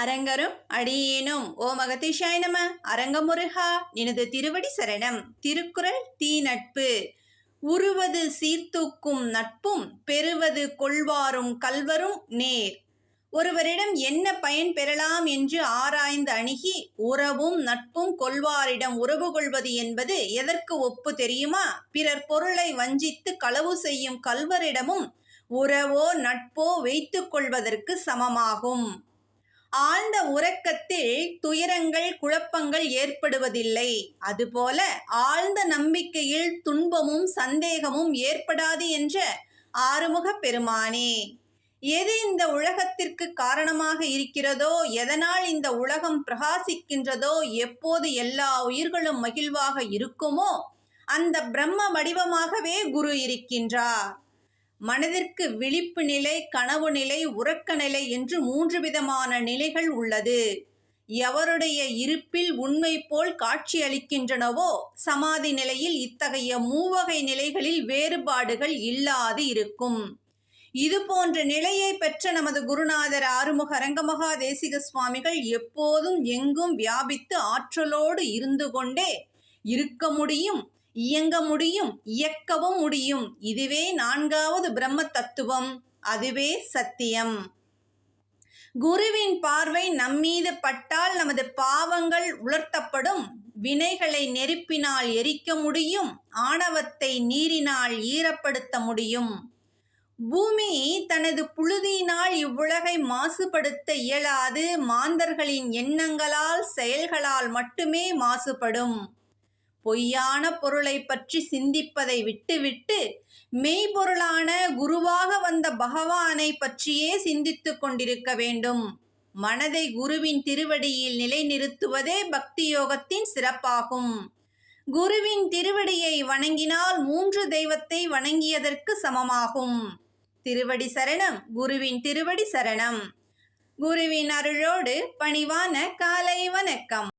அரங்கரும் அடியேனும். ஓ மகதிஷாய நம. அரங்கமுருகா எனது திருவடி சரணம். திருக்குறள் தீ நட்பு உருவது சீர்தூக்கும் நட்பும் பெறுவது கொள்வாரும் கல்வரும் நேர். ஒருவரிடம் என்ன பயன் பெறலாம் என்று ஆராய்ந்து அணுகி உறவும் நட்பும் கொள்வாரிடம் உறவு கொள்வது என்பது எதற்கு ஒப்பு தெரியுமா? பிறர் பொருளை வஞ்சித்து களவு செய்யும் கல்வரிடமும் உறவோ நட்போ வைத்துக் கொள்வதற்கு சமமாகும். ஆழ்ந்த உறக்கத்தில் துயரங்கள் குழப்பங்கள் ஏற்படுவதில்லை. அதுபோல ஆழ்ந்த நம்பிக்கையில் துன்பமும் சந்தேகமும் ஏற்படாது என்ற ஆறுமுக பெருமானே. எது இந்த உலகத்திற்கு காரணமாக இருக்கிறதோ எதனால் இந்த உலகம் பிரகாசிக்கின்றதோ எப்போது எல்லா உயிர்களும் மகிழ்வாக இருக்குமோ அந்த பிரம்ம வடிவமாகவே குரு இருக்கின்றார். மனதிற்கு விழிப்பு நிலை கனவு நிலை உறக்க நிலை என்று மூன்று விதமான நிலைகள் உள்ளது. எவருடைய இருப்பில் உண்மை போல் காட்சியளிக்கின்றனவோ சமாதி நிலையில் இத்தகைய மூவகை நிலைகளில் வேறுபாடுகள் இல்லாது இருக்கும். இது போன்ற நிலையை பெற்ற நமது குருநாதர் ஆறுமுக ரங்கமகா தேசிக சுவாமிகள் எப்போதும் எங்கும் வியாபித்து ஆற்றலோடு இருந்து கொண்டே இருக்க முடியும். இயங்க முடியும் இயக்கவும் முடியும். இதுவே நான்காவது பிரம்ம தத்துவம் அதுவே சத்தியம். குருவின் பார்வை நம்மீது பட்டால் நமது பாவங்கள் உலர்த்தப்படும். வினைகளை நெருப்பினால் எரிக்க முடியும். ஆணவத்தை நீரினால் ஈரப்படுத்த முடியும். பூமி தனது புழுதியினால் இவ்வுலகை மாசுபடுத்த இயலாது. மாந்தர்களின் எண்ணங்களால் செயல்களால் மட்டுமே மாசுபடும். பொய்யான பொருளை பற்றி சிந்திப்பதை விட்டுவிட்டு மெய்ப்பொருளான குருவாக வந்த பகவானை பற்றியே சிந்தித்து கொண்டிருக்க வேண்டும். மனதை குருவின் திருவடியில் நிலைநிறுத்துவதே பக்தி யோகத்தின் சிறப்பாகும். குருவின் திருவடியை வணங்கினால் மூன்று தெய்வத்தை வணங்கியதற்கு சமமாகும். திருவடி சரணம் குருவின் திருவடி சரணம். குருவின் அருளோடு பணிவான காலை வணக்கம்.